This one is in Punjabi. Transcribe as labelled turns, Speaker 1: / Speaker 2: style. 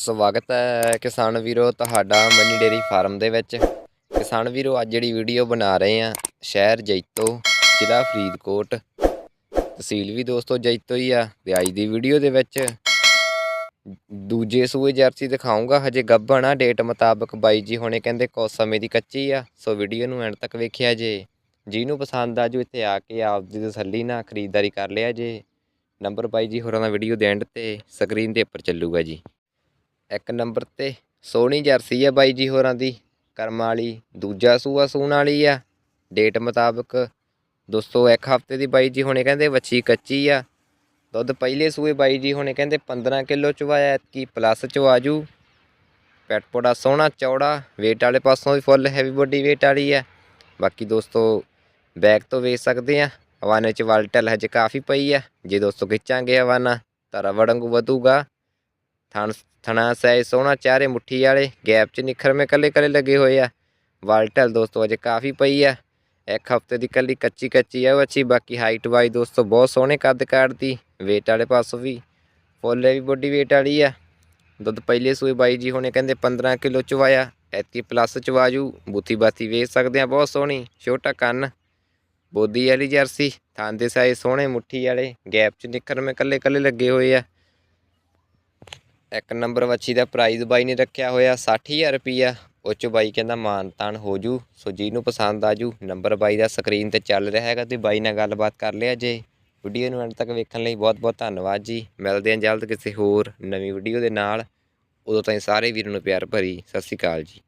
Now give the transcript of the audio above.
Speaker 1: ਸਵਾਗਤ ਹੈ ਕਿਸਾਨ ਵੀਰੋ ਤੁਹਾਡਾ ਮਨੀ ਡੇਰੀ ਫਾਰਮ ਦੇ ਵਿੱਚ। ਕਿਸਾਨ ਵੀਰੋ, ਅੱਜ ਜਿਹੜੀ ਵੀਡੀਓ ਬਣਾ ਰਹੇ ਆ ਸ਼ਹਿਰ ਜੈਤੋ, ਜ਼ਿਲ੍ਹਾ ਫਰੀਦਕੋਟ। ਤਹਿਸੀਲ ਵੀ ਦੋਸਤੋ ਜੈਤੋ ਹੀ ਆ ਤੇ ਅੱਜ ਦੀ ਵੀਡੀਓ ਦੇ ਵਿੱਚ ਦੂਜੇ ਸੂਏ ਜਰਸੀ ਦਿਖਾਉਂਗਾ ਹਜੇ ਗੱਭਣ ਆ ਡੇਟ ਮੁਤਾਬਕ ਬਾਈ ਜੀ ਹੁਣੇ ਕਹਿੰਦੇ ਕੁਝ ਸਮੇਂ ਦੀ ਕੱਚੀ ਆ, ਸੋ ਵੀਡੀਓ ਨੂੰ ਐਂਡ ਤੱਕ ਵੇਖਿਆ ਜੇ। ਜਿਹਨੂੰ ਪਸੰਦ ਆ ਜੋ ਇੱਥੇ ਆ ਕੇ ਆਪਦੀ ਤਸੱਲੀ ਨਾਲ ਖਰੀਦਦਾਰੀ ਕਰ ਲਿਆ ਜੇ। ਨੰਬਰ ਬਾਈ ਜੀ ਹੋਰਾਂ ਦਾ ਵੀਡੀਓ ਦੇ ਐਂਡ ਤੇ ਸਕਰੀਨ ਦੇ ਉੱਪਰ ਚੱਲੂਗਾ ਜੀ। ਇੱਕ ਨੰਬਰ ਤੇ ਸੋਹਣੀ ਜਰਸੀ ਆ ਬਾਈ ਜੀ ਹੋਰਾਂ ਦੀ, ਕਰਮ ਵਾਲੀ। ਦੂਜਾ ਸੂਆ ਸੂਣ ਵਾਲੀ ਆ। ਡੇਟ ਮੁਤਾਬਕ ਦੋਸਤੋ, ਇੱਕ ਹਫ਼ਤੇ ਦੀ ਬਾਈ ਜੀ ਹੁਣੇ ਕਹਿੰਦੇ ਵੱਛੀ ਕੱਚੀ ਆ। ਦੁੱਧ ਪਹਿਲੇ ਸੂਏ ਬਾਈ ਜੀ ਹੁਣੇ ਕਹਿੰਦੇ 15 ਕਿਲੋ ਚਵਾਇਆ ਕੀ ਪਲੱਸ ਚਵਾਜੂ। ਪੈਟ ਪੋੜਾ ਸੋਹਣਾ, ਚੌੜਾ, weight ਵਾਲੇ ਪਾਸੋਂ ਵੀ ਫੁੱਲ ਹੈਵੀ ਬੋਡੀ weight ਵਾਲੀ ਆ। ਬਾਕੀ ਦੋਸਤੋ ਬੈਗ ਤੋਂ ਵੇਚ ਸਕਦੇ ਆ। ਹਵਾਨੇ ਚ ਵਲਟਲ ਹਜੇ ਕਾਫੀ ਪਈ ਆ। ਜੇ ਦੋਸਤੋ ਖਿੱਚਾਂਗੇ ਹਵਾਨਾ, ਤਾਂ ਰਵੜੰਗੂ ਵਧੂਗਾ। ਥਣ ਥਣਾ ਸਾਈਜ਼ ਸੋਹਣਾ ਚਾਰੇ ਮੁੱਠੀ ਵਾਲੇ, ਗੈਪ ਚ ਨਿਖਰਵੇਂ ਕੱਲੇ ਕੱਲੇ ਲੱਗੇ ਹੋਏ ਆ। ਵਾਲਟਲ ਦੋਸਤੋ, ਅਜੇ ਕਾਫੀ ਪਈ ਆ। ਇੱਕ ਹਫ਼ਤੇ ਦੀ ਕੱਲੀ ਕੱਚੀ ਕੱਚੀ ਆ ਉਹ ਅੱਛੀ, ਬਾਕੀ ਹਾਈਟ ਵਾਈ ਦੋਸਤੋ, ਬਹੁਤ ਸੋਹਣੇ ਕੱਦ ਕਾੜਦੀ weight ਵਾਲੇ ਪਾਸੋਂ ਵੀ, ਫੁੱਲ ਵੀ ਬੋਡੀ weight ਵਾਲੀ ਆ। ਦੁੱਧ ਪਹਿਲੇ ਸੂਏ ਬਾਈ ਜੀ ਹੁਣੇ ਕਹਿੰਦੇ 15 ਕਿਲੋ ਚਵਾਇਆ। ਐਤੀ ਪਲੱਸ ਚਵਾਜੂ, ਬੂਥੀ ਬਾਥੀ ਵੇਚ ਸਕਦੇ ਆ, ਬਹੁਤ ਸੋਹਣੀ, ਛੋਟਾ ਕੰਨ। ਬੋਦੀ ਵਾਲੀ ਜਰਸੀ, ਥਾਂ ਦੇ ਸਾਈਜ਼ ਸੋਹਣੇ ਮੁੱਠੀ ਵਾਲੇ, ਗੈਪ ਚ ਨਿਖਰਵੇਂ ਕੱਲੇ ਕੱਲੇ ਲੱਗੇ ਹੋਏ ਆ। ਇੱਕ ਨੰਬਰ ਵੱਛੀ ਦਾ ਪ੍ਰਾਈਜ਼ ਬਾਈ ਨੇ ਰੱਖਿਆ ਹੋਇਆ 60000 ਰੁਪਈਆ। ਉਹ 'ਚੋਂ ਬਾਈ ਕਹਿੰਦਾ ਮਾਨ ਤਾਨ ਹੋ ਜੂ, ਸੋ ਨੂੰ ਪਸੰਦ ਆ ਜੂ, ਨੰਬਰ ਬਾਈ ਦਾ ਸਕਰੀਨ ਤੇ ਚੱਲ ਰਿਹਾ ਹੈਗਾ ਤੇ ਬਾਈ ਨਾਲ ਗੱਲਬਾਤ ਕਰ ਲਿਆ ਜੇ। ਵੀਡੀਓ ਨੂੰ ਅੰਤ ਤੱਕ ਵੇਖਣ ਲਈ ਬਹੁਤ ਬਹੁਤ ਧੰਨਵਾਦ ਜੀ। ਮਿਲਦੇ ਹਾਂ ਜਲਦ ਕਿਸੇ ਹੋਰ ਨਵੀਂ ਵੀਡੀਓ ਦੇ ਨਾਲ। ਉਦੋਂ ਤਾਈਂ ਸਾਰੇ ਵੀਰਾਂ ਨੂੰ ਪਿਆਰ ਭਰੀ, ਸਤਿ ਸ਼੍ਰੀ ਅਕਾਲ ਜੀ।